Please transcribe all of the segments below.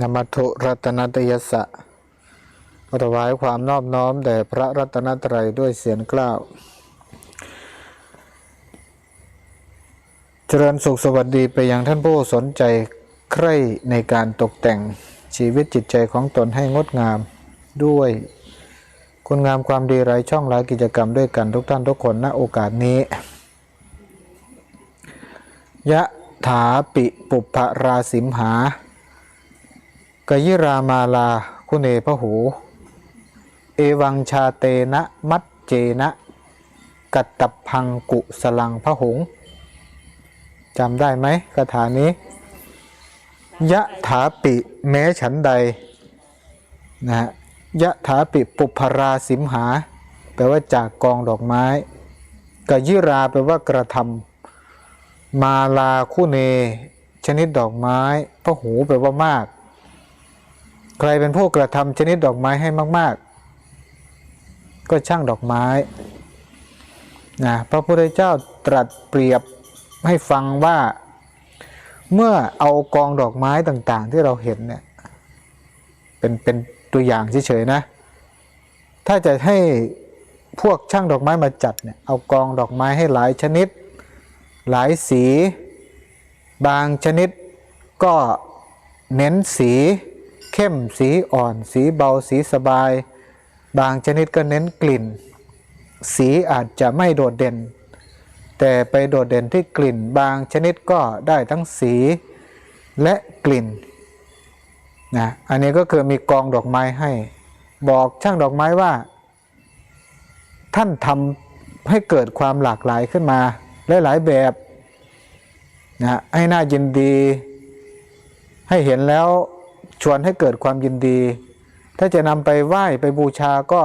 นมัตถุรัตนตยสะถวายความนอบน้อมแด่พระรัตนตรัยด้วยเสียงกล้าว เจริญสุขสวัสดีไปยังท่านผู้สนใจใคร่ในการตกแต่งชีวิตจิตใจของตนให้งดงามด้วยคุณงามความดีหลายช่องหลายกิจกรรมด้วยกันทุกท่านทุกคนณโอกาสนี้ ยะถาปิปุพราสิมหา กยิรามาลาคุเนพหู เอวังชาเตนะมัจเจนะ กัตตพังกุสลังพหงจำได้ไหมคาถานี้ ยะถาปิแม้ฉันใดนะฮะยะถาปิปุพราสิมหา แปลว่าจากกองดอกไม้กยิราแปลว่ากระทำมาลาคุเน ชนิดดอกไม้พหูแปลว่ามาก ใครเป็นผู้กระทำชนิดดอกไม้ให้มาก ๆ ก็ช่างดอกไม้นะพระพุทธเจ้าตรัสเปรียบให้ฟังว่า เมื่อเอากองดอกไม้ต่างๆ ที่เราเห็นเนี่ยเป็นเป็นตัวอย่างเฉยๆนะถ้าจะให้พวกช่างดอกไม้มาจัดเนี่ยเอากองดอกไม้ให้หลายชนิด หลายสี บางชนิดก็เน้นสี เข้ม สีอ่อน สีเบา สีสบาย บางชนิดก็เน้นกลิ่น สีอาจจะไม่โดดเด่น แต่ไปโดดเด่นที่กลิ่น บางชนิดก็ได้ทั้งสีและกลิ่นนะอันนี้ก็คือมีกองดอกไม้ให้ บอกช่างดอกไม้ว่า ท่านทำให้เกิดความหลากหลายขึ้นมาหลายๆแบบนะให้น่ายินดี ให้เห็นแล้ว ชวนให้เกิดความยินดี ถ้าจะนำไปไหว้ไปบูชาก็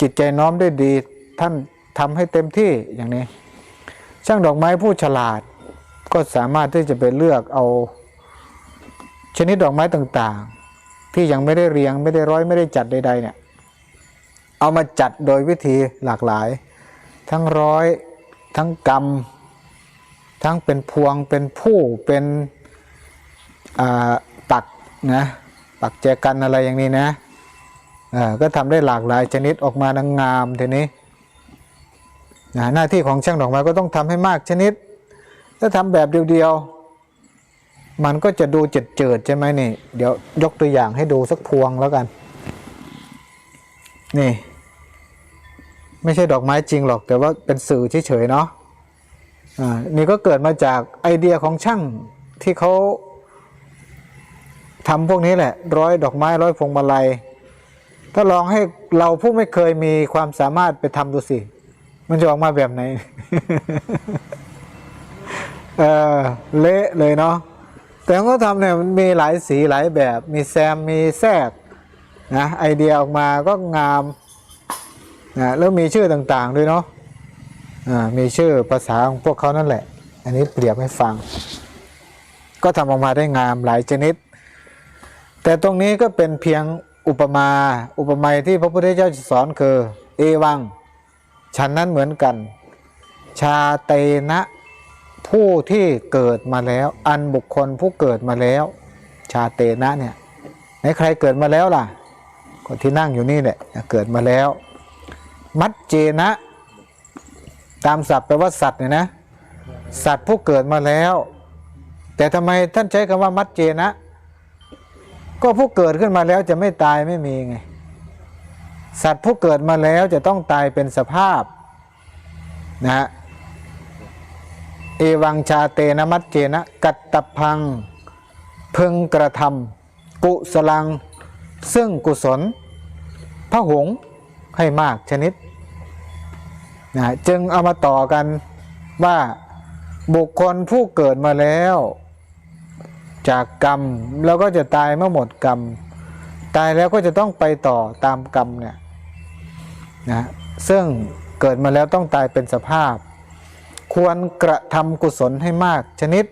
จิตใจน้อมด้วยดี ท่านทำให้เต็มที่อย่างนี้ ช่างดอกไม้ผู้ฉลาด ก็สามารถที่จะไปเลือกเอา ชนิดดอกไม้ต่างๆ ที่ยังไม่ได้เรียงไม่ได้ร้อยไม่ได้จัดใด ๆ เนี่ย เอามาจัดโดยวิธีหลากหลาย ทั้งร้อย ทั้งกรรมทั้งเป็นพวงเป็นผู้เป็นอ่า นะปักแจกันอะไรอย่างนี้นะอ่าก็ทำได้หลากหลายชนิดออกมาดังงามทีนี้นะหน้าที่ของช่างดอกไม้ก็ต้องทำให้มากชนิด ถ้าทำแบบเดียวๆมันก็จะดูเจิดเจิดใช่ไหมนี่ เดี๋ยวยกตัวอย่างให้ดูสักพวงแล้วกัน นี่ ไม่ใช่ดอกไม้จริงหรอก แต่ว่าเป็นสื่อเฉยๆเนาะอ่านี่ก็เกิดมาจากไอเดียของช่างที่เขา ทำพวกนี้แหละ ร้อยดอกไม้ร้อยพวงมาลัย ถ้าลองให้เราผู้ไม่เคยมีความสามารถไปทำดูสิ มันจะออกมาแบบไหน เออเละเลยเนาะแต่เขาทำเนี่ยมันมีหลายสีหลายแบบ มีแซมมีแทรกนะไอเดียออกมาก็งามนะแล้วมีชื่อต่างๆด้วยเนาะอ่ามีชื่อภาษาของพวกเขานั่นแหละ อันนี้เปรียบให้ฟัง ก็ทำออกมาได้งามหลายชนิด แต่ตรงนี้ก็เป็นเพียงอุปมา อุปไมยที่พระพุทธเจ้าสอนคือ เอวัง ฉันนั้นเหมือนกัน ชาเตนะ ผู้ที่เกิดมาแล้ว อันบุคคลผู้เกิดมาแล้ว ชาเตนะเนี่ยไหนใครเกิดมาแล้วล่ะคนที่นั่งอยู่นี่แหละเกิดมาแล้ว มัจเจนะ ตามศัพท์แปลว่าสัตว์เนี่ยนะ สัตว์ผู้เกิดมาแล้ว แต่ทำไมท่านใช้คำว่ามัจเจนะ ก็ผู้เกิดขึ้นมาแล้วจะไม่ตายไม่มีไง สัตว์ผู้เกิดมาแล้วจะต้องตายเป็นสภาพนะฮะเอวังชาเตนะมัจเจนะกัตตพังพึงกระทำกุสลัง ซึ่งกุศลพระหงให้มากชนิดนะจึงเอามาต่อกันว่าบุคคลผู้เกิดมาแล้ว จากกรรมแล้วก็จะตายเมื่อหมดกรรม ตายแล้วก็จะต้องไปต่อตามกรรมเนี่ยนะซึ่งเกิดมาแล้วต้องตายเป็นสภาพ ควรกระทำกุศลให้มากชนิด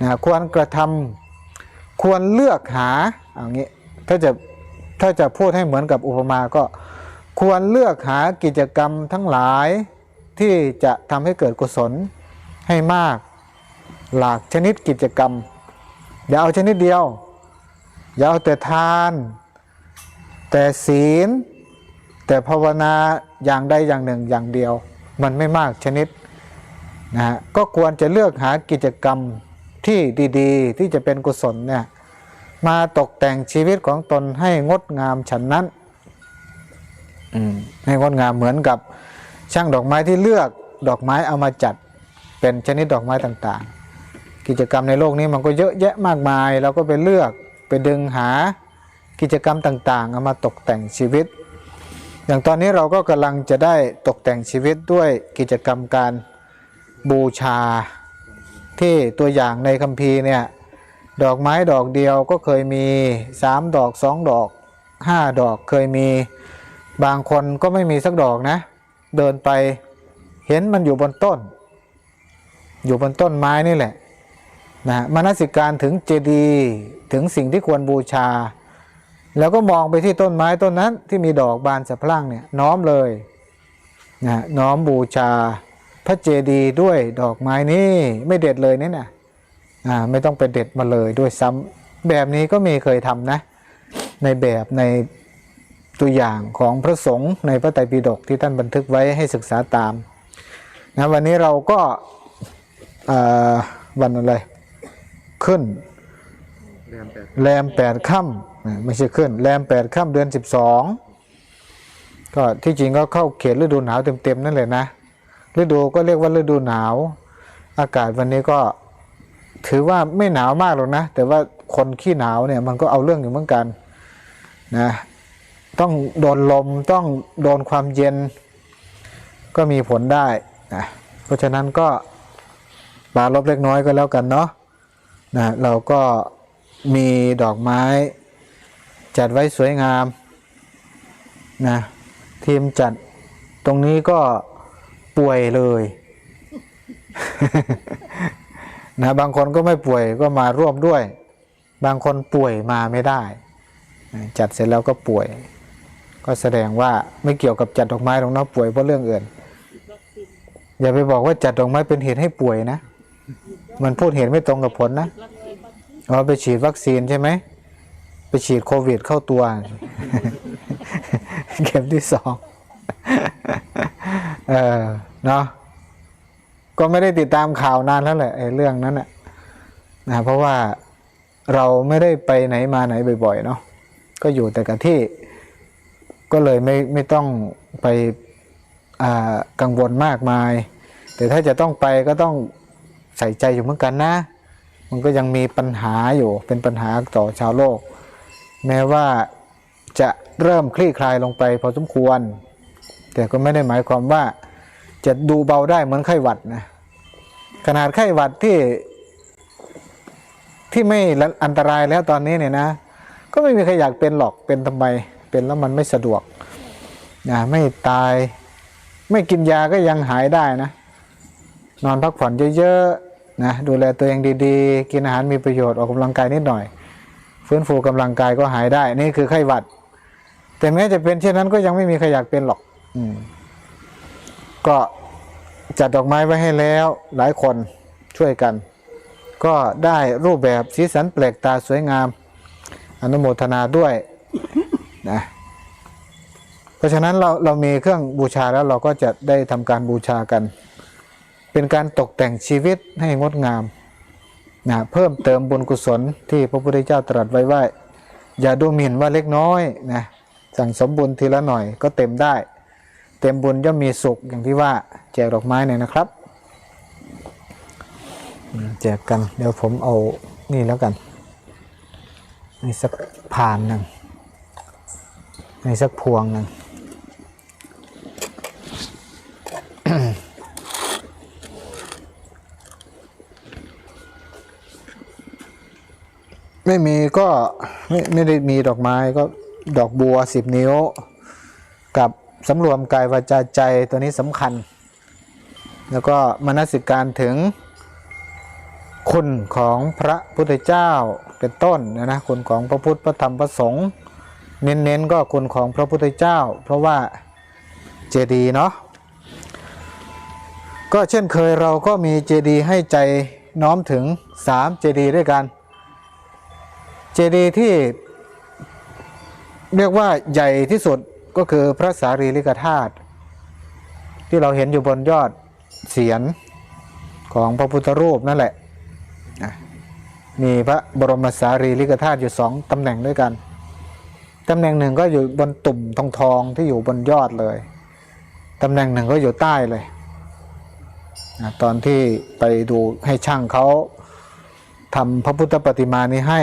นะควรกระทำควรเลือกหาอย่างนี้ถ้าจะถ้าจะพูดให้เหมือนกับอุปมาก็ควรเลือกหากิจกรรมทั้งหลายที่จะทำให้เกิดกุศลให้มาก หลากชนิดกิจกรรม อย่าเอาชนิดเดียว อย่าเอาแต่ทาน แต่ศีล แต่ภาวนาอย่างใดอย่างหนึ่งอย่างเดียว มันไม่มากชนิดนะฮะก็ควรจะเลือกหากิจกรรมที่ดีๆ ที่จะเป็นกุศลเนี่ยมาตกแต่งชีวิตของตนให้งดงามฉันนั้นให้งดงามเหมือนกับช่างดอกไม้ที่เลือกดอกไม้เอามาจัดเป็นชนิดดอกไม้ต่างๆ กิจกรรมในโลกนี้มันก็เยอะแยะมากมาย เราก็ไปเลือกไปดึงหากิจกรรมต่างๆเอามาตกแต่งชีวิต อย่างตอนนี้เราก็กำลังจะได้ตกแต่งชีวิตด้วยกิจกรรมการบูชา ที่ตัวอย่างในคัมภีร์เนี่ยดอกไม้ดอกเดียวก็เคยมีสามดอกสองดอกห้าดอกเคยมีบางคนก็ไม่มีสักดอกนะ เดินไปเห็นมันอยู่บนต้น อยู่บนต้นไม้นี่แหละ นะมนสิการถึงเจดีย์ถึงสิ่งที่ควรบูชา แล้วก็มองไปที่ต้นไม้ต้นนั้นที่มีดอกบานสะพรั่งเนี่ยน้อมเลยนะน้อมบูชาพระเจดีย์ด้วยดอกไม้นี่ไม่เด็ดเลยเนี่ยนะอ่าไม่ต้องไปเด็ดมาเลยด้วยซ้ำแบบนี้ก็มีเคยทำนะ ในแบบในตัวอย่างของพระสงฆ์ในพระไตรปิฎกที่ท่านบันทึกไว้ให้ศึกษาตามนะวันนี้เราก็อ่าวันอะไร ขึ้น แรมแปดค่ำไม่ใช่ขึ้น แรมแปดค่ำเดือนสิบสองก็ที่จริงก็เข้าเขตฤดูหนาวเต็มๆนั่นเลยนะ ฤดูก็เรียกว่าฤดูหนาว อากาศวันนี้ก็ถือว่าไม่หนาวมากหรอกนะ แต่ว่าคนขี้หนาวเนี่ยมันก็เอาเรื่องอยู่เหมือนกันนะต้องโดนลมต้องโดนความเย็น ก็มีผลได้นะเพราะฉะนั้นก็ปาลบเล็กน้อยก็แล้วกันเนาะ นะเราก็มีดอกไม้จัดไว้สวยงามนะทีมจัดตรงนี้ก็ป่วยเลยนะบางคนก็ไม่ป่วยก็มาร่วมด้วย บางคนป่วยมาไม่ได้นะจัดเสร็จแล้วก็ป่วย ก็แสดงว่าไม่เกี่ยวกับจัดดอกไม้หรอกเนะป่วยเพราะเรื่องอื่น อย่าไปบอกว่าจัดดอกไม้เป็นเหตุให้ป่วยนะ มันพูดเหตุไม่ตรงกับผลนะอ๋อไปฉีดวัคซีนใช่ไหม ไปฉีดโควิดเข้าตัว เข็มที่สองเออเนาะก็ไม่ได้ติดตามข่าวนานแล้วแหละไอ้เรื่องนั้นนะนะเพราะว่าเราไม่ได้ไปไหนมาไหนบ่อยๆเนาะก็อยู่แต่กับที่ก็เลยไม่ไม่ต้องไปอ่ากังวลมากมาย แต่ถ้าจะต้องไปก็ต้อง ใส่ใจอยู่เหมือนกันนะ มันก็ยังมีปัญหาอยู่เป็นปัญหาต่อชาวโลก แม้ว่าจะเริ่มคลี่คลายลงไปพอสมควร แต่ก็ไม่ได้หมายความว่าจะดูเบาได้เหมือนไข้หวัดนะขนาดไข้หวัดที่ที่ไม่อันตรายแล้วตอนนี้เนี่ยนะ ก็ไม่มีใครอยากเป็นหรอกเป็นทำไม เป็นแล้วมันไม่สะดวกนะไม่ตาย ไม่กินยาก็ยังหายได้นะ นอนพักผ่อนเยอะๆนะดูแลตัวเองดีๆ กินอาหารมีประโยชน์ออกกำลังกายนิดหน่อย ฟื้นฟูกำลังกายก็หายได้ นี่คือไข้หวัด แต่แม้จะเป็นเช่นนั้นก็ยังไม่มีใครอยากเป็นหรอกอืมก็จัดดอกไม้ไว้ให้แล้วหลายคนช่วยกัน ก็ได้รูปแบบสีสันแปลกตาสวยงาม อนุโมทนาด้วยนะเพราะฉะนั้นเราเรามีเครื่องบูชาแล้วเราก็จะได้ทำการบูชากัน เป็นการตกแต่งชีวิตให้งดงามนะเพิ่มเติมบุญกุศลที่พระพุทธเจ้าตรัสไว้ว่า อย่าดูหมิ่นว่าเล็กน้อยนะสั่งสมบุญทีละหน่อยก็เต็มได้ เต็มบุญย่อมมีสุขอย่างที่ว่าแจกดอกไม้เนี่ยนะครับ แจกกันเดี๋ยวผมเอานี่แล้วกันในสักผ่านหนึ่งในสักพวงหนึ่ง ไม่มีก็ไม่ไม่ได้มีดอกไม้ก็ดอกบัวสิบนิ้ว กับสำรวมกายวาจาใจตัวนี้สำคัญ แล้วก็มนสิการถึงคุณของพระพุทธเจ้าเป็นต้นนะนะคุณของพระพุทธพระธรรมพระสงฆ์เน้นๆก็คุณของพระพุทธเจ้า เพราะว่าเจดีย์เนาะก็เช่นเคยเราก็มีเจดีย์ให้ใจน้อมถึงสามเจดีย์ด้วยกัน เจดีย์ที่เรียกว่าใหญ่ที่สุดก็คือพระสารีริกธาตุที่เราเห็นอยู่บนยอดเสียนของพระพุทธรูปนั่นแหละ มีพระบรมสารีริกธาตุอยู่สองตำแหน่งด้วยกัน ตำแหน่งหนึ่งก็อยู่บนตุ่มทองทองที่อยู่บนยอดเลย ตำแหน่งหนึ่งก็อยู่ใต้เลย ตอนที่ไปดูให้ช่างเขาทำพระพุทธปฏิมานี้ให้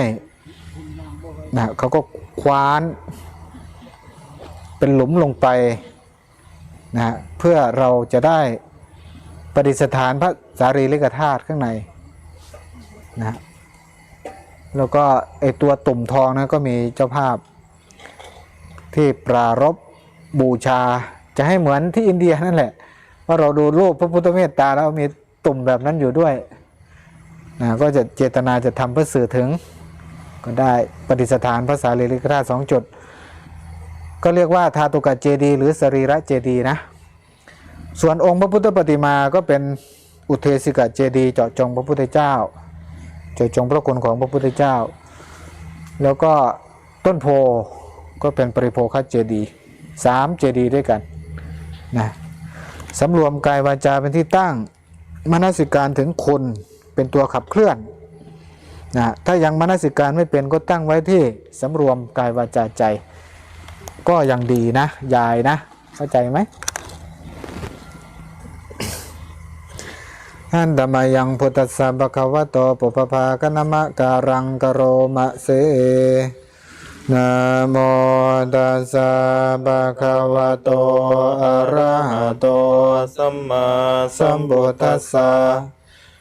นะเขาก็คว้าน เป็นหลุมลงไปนะฮะเพื่อเราจะได้ประดิษฐานพระสารีริกธาตุข้างในนะฮะแล้วก็ไอตัวตุ่มทองนะก็มีเจ้าภาพ ที่ปรารบบูชาจะให้เหมือนที่อินเดียนั่นแหละ ว่าเราดูรูปพระพุทธเมตตาแล้วมีตุ่มแบบนั้นอยู่ด้วยนะก็จะเจตนาจะทำเพื่อสื่อถึง ก็ได้ประดิษฐานพระสารีริกธาตุสองจุด ก็เรียกว่าทาตุกะเจดี หรือสรีระเจดีนะ ส่วนองค์พระพุทธปฏิมาก็เป็นอุเทสิกะเจดี เจาะจงพระพุทธเจ้า เจาะจงพระคุณของพระพุทธเจ้า แล้วก็ต้นโพก็เป็นปริโภคเจดีสามเจดีด้วยกันนะสำรวมกายวาจาเป็นที่ตั้งมนสิการถึงคุณเป็นตัวขับเคลื่อน นะถ้ายังมนสิการไม่เป็นก็ตั้งไว้ที่สำรวมกายวาจาใจ ก็ยังดีนะ ยายนะ เข้าใจไหมอันดมายังพุทธสสะภะคะวะโตปุปภาคณมะการังกโรมะเสนะโมตัสสะภะคะวะโตอะระหะโตสัมมาสัมพุทธัสสะ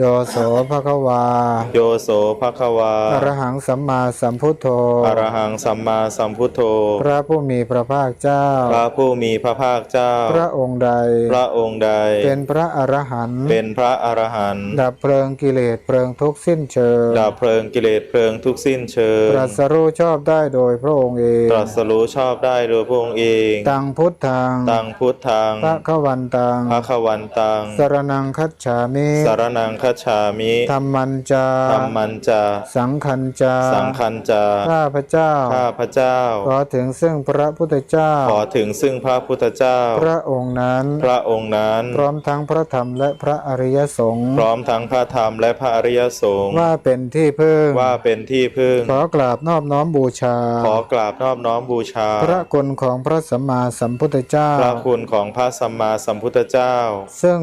โยโสภะคะวา โยโสภะคะวาอรหังสัมมาสัมพุทโธอรหังสัมมาสัมพุทโธ พระผู้มีพระภาคเจ้า พระผู้มีพระภาคเจ้า พระองค์ใด พระองค์ใด เป็นพระอรหันต์ เป็นพระอรหันต์ ดับเพลิงกิเลสเพลิงทุกข์สิ้นเชิง ดับเพลิงกิเลสเพลิงทุกสิ้นเชิง ตรัสรู้ชอบได้โดยพระองค์เอง ตรัสรู้ชอบได้โดยพระองค์เอง ตังพุทธัง ตังพุทธัง พระขวันตัง พระขวันตัง สรนังคัจฉามิสารนังคัจฉามิธรรมันจาธรรมันจา สังคันจา สังคันจา ข้าพระเจ้า ข้าพระเจ้า ขอถึงซึ่งพระพุทธเจ้า ขอถึงซึ่งพระพุทธเจ้า พระองค์นั้น พระองค์นั้น พร้อมทั้งพระธรรมและพระอริยสงฆ์ พร้อมทั้งพระธรรมและพระอริยสงฆ์ ว่าเป็นที่พึ่ง ว่าเป็นที่พึ่ง ขอกราบนอบน้อมบูชา ขอกราบนอบน้อมบูชา พระคุณของพระสัมมาสัมพุทธเจ้า พระคุณของพระสัมมาสัมพุทธเจ้า ซึ่ง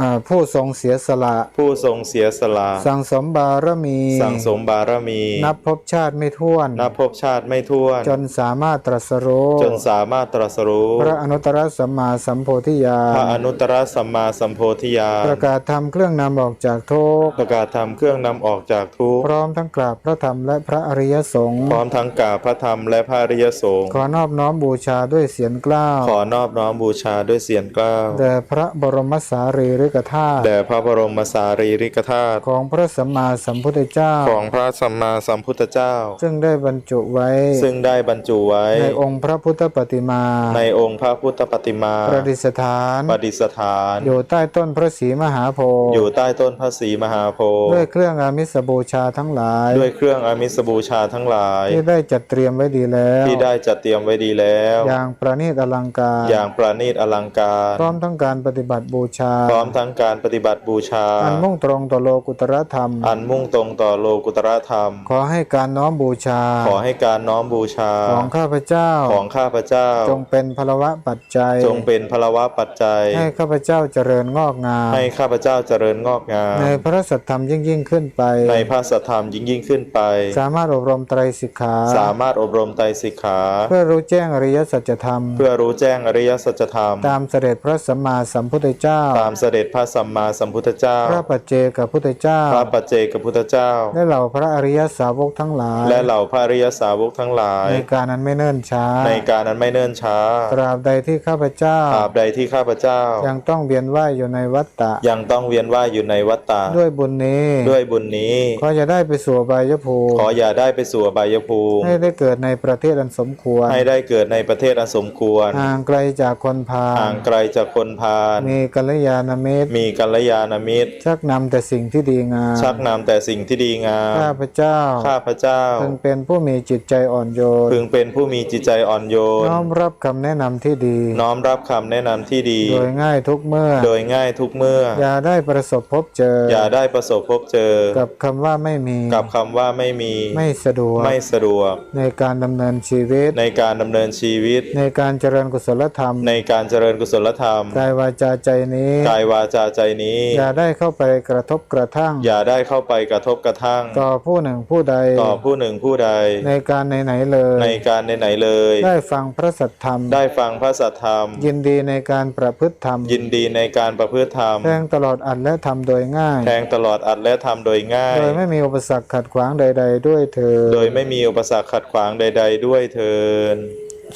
อ่าผู้ทรงเสียสละ ผู้ทรงเสียสละ สั่งสมบารมี สั่งสมบารมี นับพบชาติไม่ท้วน นับภพชาติไม่ถ้วน จนสามารถตรัสรู้จนสามารถตรัสรู้ พระอนุตตรสัมมาสัมโพธิญาณ พระอนุตตรสัมมาสัมโพธิญาณ ประกาศธรรมเครื่องนำออกจากทุกข์ ประกาศธรรมเครื่องนำออกจากทุกข์ พร้อมทั้งกราบพระธรรมและพระอริยสงฆ์ พร้อมทั้งกราบพระธรรมและพระอริยสงฆ์ ขอนอบน้อมบูชาด้วยเสียงกล้าว ขอนอบน้อมบูชาด้วยเสียงกล้าวแด่พระบรมสารีริกธาตุแด่พระบรมสารีริกธาตุของพระสัมมาสัมพุทธเจ้า ของพระสัมมาสัมพุทธเจ้า ซึ่งได้บรรจุไว้ ซึ่งได้บรรจุไว้ ในองค์พระพุทธปฏิมา ในองค์พระพุทธปฏิมาประดิษฐานประดิษฐาน อยู่ใต้ต้นพระศรีมหาโพธิ์อยู่ใต้ต้นพระศรีมหาโพธิ์ด้วยเครื่องอามิสบูชาทั้งหลาย ด้วยเครื่องอามิสบูชาทั้งหลาย ที่ได้จัดเตรียมไว้ดีแล้ว ที่ได้จัดเตรียมไว้ดีแล้ว อย่างประณีตอลังการ อย่างประณีตอลังการ พร้อมทั้งการปฏิบัติบูชา พร้อมทั้งการปฏิบัติบูชา อันมุ่งตรงต่อโลกุตรธรรม อันมุ่งตรงต่อโลกุตรธรรม ขอให้การน้อมบูชา ขอให้การน้อมบูชา ของข้าพเจ้า ของข้าพเจ้า จงเป็นพลวะปัจจัย จงเป็นพลวะปัจจัย ให้ข้าพเจ้าเจริญงอกงาม ให้ข้าพเจ้าเจริญงอกงาม ในพระสัทธรรมยิ่งยิ่งขึ้นไป ในพระสัทธรรมยิ่งยิ่งขึ้นไป สามารถอบรมไตรสิกขา สามารถอบรมไตรสิกขา เพื่อรู้แจ้งอริยสัจธรรม เพื่อรู้แจ้งอริยสัจธรรม ตามเสด็จพระสัมมาสัมพุทธเจ้า ตามเสด็จจพระสัมมาสัมพุทธเจ้า พระปัจเจกพุทธเจ้า พระปัจเจกพุทธเจ้า และเหล่าพระอริยสาวกทั้งหลาย และเหล่าพระอริยสาวกทั้งหลาย ในการนั้นไม่เนิ่นช้า ในการนั้นไม่เนิ่นช้า ตราบใดที่ข้าพเจ้า ตราบใดที่ข้าพเจ้า ยังต้องเวียนว่ายอยู่ในวัฏฏะ ยังต้องเวียนว่ายอยู่ในวัฏฏะ ด้วยบุญนี้ ด้วยบุญนี้ก็จะได้ไปสู่อบายภูมิ ขออย่าได้ไปสู่อบายภูมิ ให้ได้เกิดในประเทศอันสมควร ให้ได้เกิดในประเทศอันสมควร ห่างไกลจากคนพาลห่างไกลจากคนพาล มีกัลยาณมิตรมีกัลยาณมิตร ชักนำแต่สิ่งที่ดีงาม ชักนำแต่สิ่งที่ดีงาม ข้าพเจ้า ข้าพเจ้า พึงเป็นผู้มีจิตใจอ่อนโยน พึงเป็นผู้มีจิตใจอ่อนโยน น้อมรับคำแนะนำที่ดี น้อมรับคำแนะนำที่ดี โดยง่ายทุกเมื่อ โดยง่ายทุกเมื่อ อย่าได้ประสบพบเจอ อย่าได้ประสบพบเจอ กับคำว่าไม่มี กับคำว่าไม่มี ไม่สะดวก ไม่สะดวก ในการดำเนินชีวิต ในการดำเนินชีวิต ในการเจริญกุศลธรรม ในการเจริญกุศลธรรม กายวาจาใจนี้ กายวาจาใจนี้ อย่าได้เข้าไปกระทบกระทั่ง อย่าได้เข้าไปกระทบกระทั่ง ต่อผู้หนึ่งผู้ใด ต่อผู้หนึ่งผู้ใด ในการไหนๆเลย ในการไหนๆเลย ได้ฟังพระสัทธรรม ได้ฟังพระสัทธรรม ยินดีในการประพฤติธรรม ยินดีในการประพฤติธรรม แทงตลอดอัดและทำโดยง่าย แทงตลอดอัดและทำโดยง่าย โดยไม่มีอุปสรรคขัดขวางใด ๆ ด้วยเธอ โดยไม่มีอุปสรรคขัดขวางใด ๆ ด้วยเทิน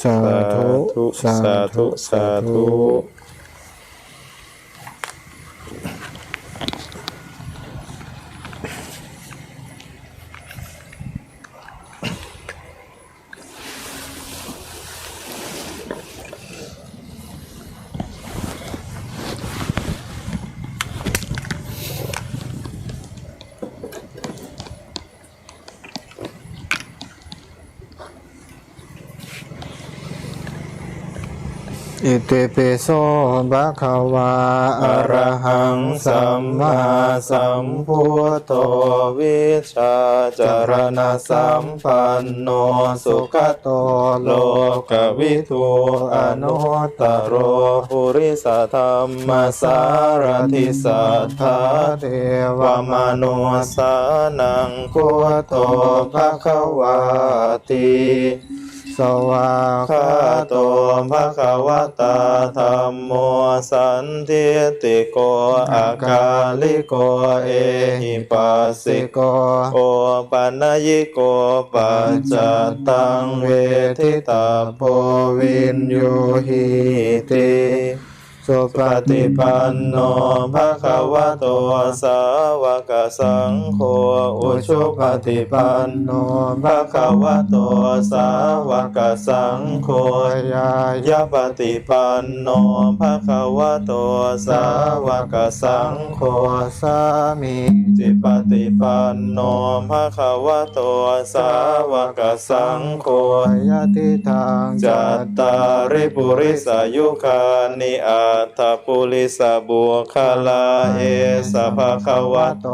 สาธุ สาธุ สาธุ ติปิโสภะคะวาอรหังสัมมาสัมพุทโธวิชาจารณสัมปันโนสุขโตโลกวิทูอนุตโรปุริสธรรมสารทิสัทธาเทวมโนสานังพุทโธภะคะวาติ สวาคาโตภะคะวะตาธัมโมสันทิติโกอากาลิโกเอหิปัสสิโกโอปัญญิโกปัจจตังเวทิตาโพวินโยหิติ สุปปฏิปันโนภะคะวะโตสาวกสังโฆ อุชุปฏิปันโนภะคะวะโตสาวกสังโฆ ยายะปฏิปันโนภะคะวะโตสาวกสังโฆ สามีจิปฏิปันโนภะคะวะโตสาวกสังโฆ ยติทางจัตตาริปุริสายุคานิอัตถปุริสบุคลาเอสภะคะวะโต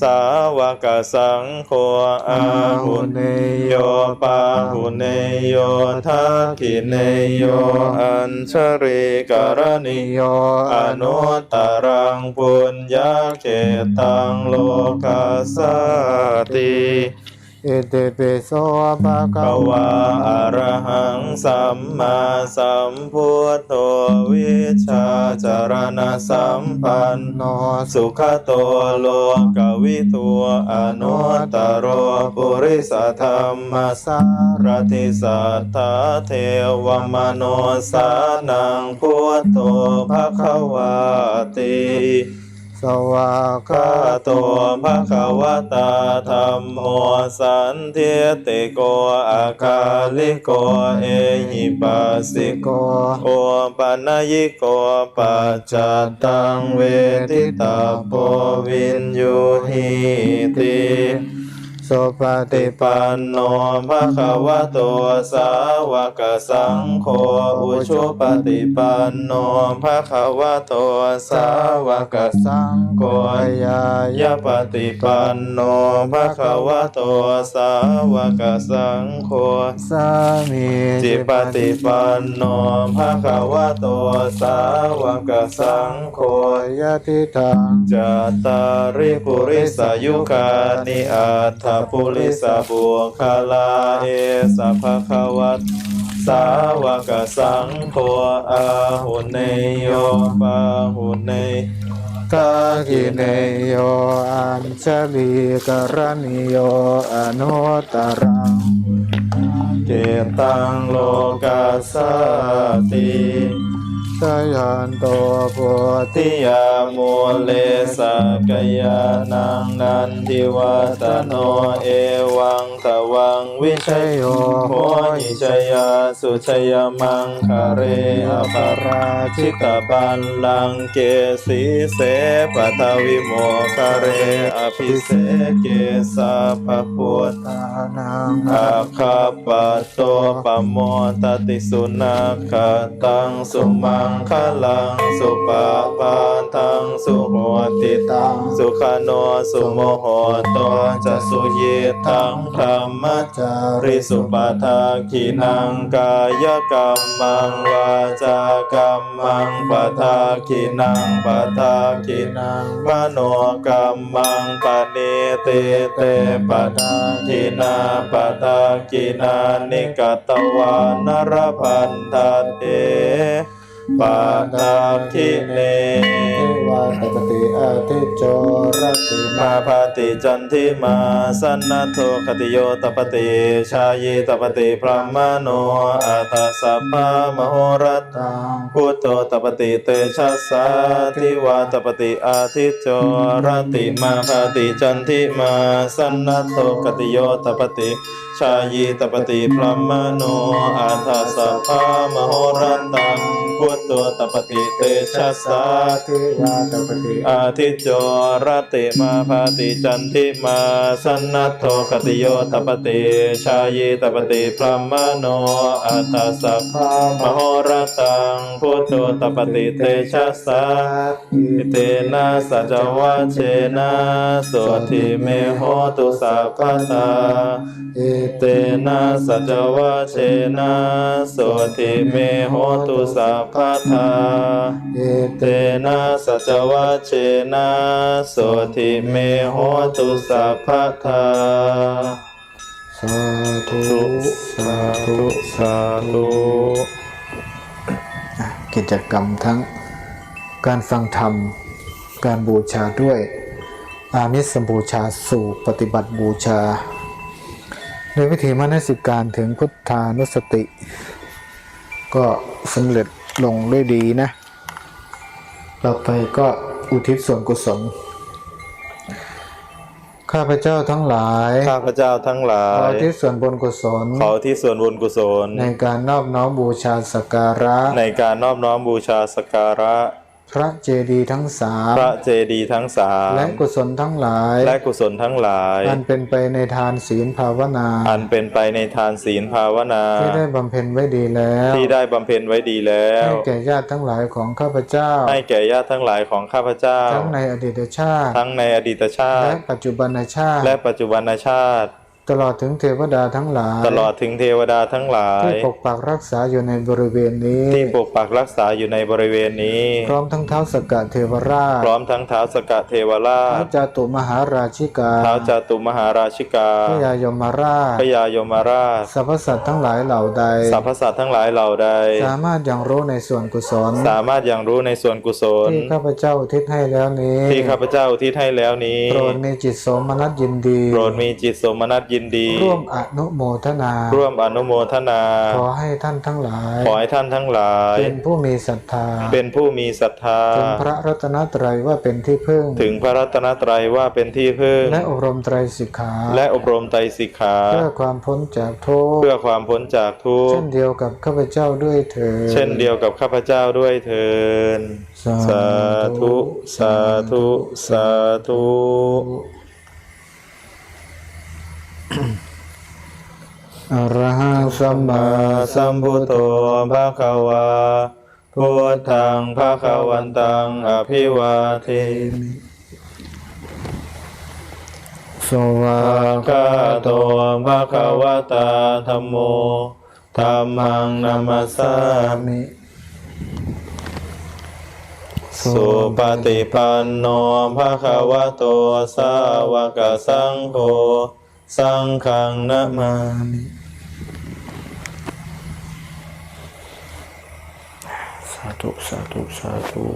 สาวกสังโฆอาหุเนโยปาหุเนโยทักขิเนโยอัญชริกรณิโยอนุตตรังปุญญาเขตังโลกัสสติ อิติปิโสภะคะวะอะระหังสัมมาสัมพุทโธวิชาจารณสัมปันโนสุขโตโลกวิทูอนุตตรปุริสธรรมสารติสัทธาเทวมโนสานังพุทโธภคะวาติ วาคาโตภะคะวะตาธรรมโมสันเทติโกอาคาลิโกเอหิปัสสิโกโอปัญญิโกปัจจตังเวทิตาโปวินยูหิติ สุปฏิปันโนภะคะวะโตสาวกสังโฆอุชุปฏิปันโนภะคะวะโตสาวกสังโฆยายะปฏิปันโนภะคะวะโตสาวกสังโฆสามีจิปฏิปันโนภะคะวะโตสาวกสังโฆยะติทางจัตตาริปุริสายุคานิอัตถปุริสบุคาลาเอสะภะคะวัตสาวกสังโฆอาหุเนโยปาหุเนตากิเนโยอัญชลีกรณิโยอนุตรังเกตังโลกัสสติ สยันโตโพธิทิยามูเลสกยานังนันทิวัตโนเอวังตวังวิชัยโยโหหิชยาสุชยมังคาเรอภราชิตปันลังเกสีเสปทวิโมคาเรอภิเสเกสาภพุทธตานังอาคาปโตปโมตติสุนาคตังสุมังคลังสุปาปาทังสุโหติตังสุขโนสุโมโหโตจะสุเยทังธรรมจาริสุปาทาขีนังกายกรรมังวาจากรรมังปะทาขีนังปะทาขีนังมโนกรรมังปะเนเตเตปะทาขีนาปะทาขีนานิกตวานรพันธเต ปะทาคิเนวาตปฏิอาทิจโจรติมาพาติจันทิมาสันนโทคติโยตปฏิชายตปฏิพระมโนอัตสัพพมโหรัตตังพุทโธตปฏิเตชะสาทิวาตปฏิอาทิจโจรติมาพาติจันทิมาสันนโทคติโยตปฏิชายีตปฏิพระมโนอัตสัพพมโหรัตังพุทโธตปฏิเตชะสาทิวาตปฏิอาทิจโจรติมาภาติจันทิมาสันนัทโทคติโยตปฏิชายีตปฏิพระมโนอัตตสัพพะมโหรตังพุทโธตปฏิเตชะสาเตนะสัจวัชเชนะโสทิเมโหตุสัพพตาเอเตนะสัจวัชเชนะโสทิเมโหตุสัพพทาเอเตนะสัจวัชเชนะโสทิเมโหตุสัพพทาสาธุสาธุสาธุอะกิจกรรมทั้งการฟังธรรม การบูชาด้วย อามิสบูชาสู่ปฏิบัติบูชาโดยวิธีมนสิการถึงพุทธานุสติ ก็สำเร็จ ลงด้วยดีนะ ต่อไปก็อุทิศส่วนกุศล ข้าพเจ้าทั้งหลาย ข้าพเจ้าทั้งหลาขอยที่ส่วนบุญกุศล ขอที่ส่วนบุญกุศล ในการนอบน้อมบูชาสักการะ ในการนอบน้อมบูชาสกการะ พระเจดีย์ทั้งสามพระเจดีย์ทั้งสามและกุศลทั้งหลาย และกุศลทั้งหลาย อันเป็นไปในทานศีลภาวนา อันเป็นไปในทานศีลภาวนา ที่ได้บำเพ็ญไว้ดีแล้ว ที่ได้บำเพ็ญไว้ดีแล้วให้แก่ญาติทั้งหลายของข้าพเจ้า ให้แก่ญาติทั้งหลายของข้าพเจ้า ทั้งในอดีตชาติ ทั้งในอดีตชาและติปัจจุบันชาติ และปัจจุบันชาติ ตลอดถึงเทวดาทั้งหลาย ตลอดถึงเทวดาทั้งหลาย ที่ปกปักรักษาอยู่ในบริเวณนี้ ที่ปกปักรักษาอยู่ในบริเวณนี้ พร้อมทั้งเท้าสกกัดเทวราช พร้อมทั้งเท้าวสกะเทวราท้าวชจาตุมหาราชิกาเท้าวจาตุมหาราชิกาพระยายมราชพระยายมราชสรรพสัตว์ทั้งหลายเหล่าใดสรรพสัตว์ทั้งหลายเหล่าใด สามารถยังรู้ในส่วนกุศล สามารถยังรู้ในส่วนกุศล ที่ข้าพเจ้าอุทิศให้แล้วนี้ ที่ข้าพเจ้าอุทิศให้แล้วนี้ โปรดมีจิตสมนัตยินดี โปรดมีจิตสมนัตยินดี ร่วมอนุโมทนา ร่วมอนุโมทนา ขอให้ท่านทั้งหลาย ขอให้ท่านทั้งหลาย เป็นผู้มีศรัทธา เป็นผู้มีศรัทธา ถึงพระรัตนตรัยว่าเป็นที่พึ่ง ถึงพระรัตนตรัยว่าเป็นที่พึ่ง และอบรมไตรสิกขา และอบรมไตรสิกขา เพื่อความพ้นจากทุกข์ เพื่อความพ้นจากทุกเช่ข์นเดียวกับข้าพเจ้าด้วยเถิด เช่นเดียวกับข้าพเจ้าด้วยเถินสาธุ สาธุ สาธุ อรหังสัมมาสัมพุทโธภะคะวาพุทธังภะคะวันตังอภิวาเทมิสวาภะคะโตภะคะวะตาธัมโมธัมมังนัมสสามิมิสุปฏิปันโนภะคะวะโตสาวกสังโฆ Sangkang Namami. Satu, satu, satu.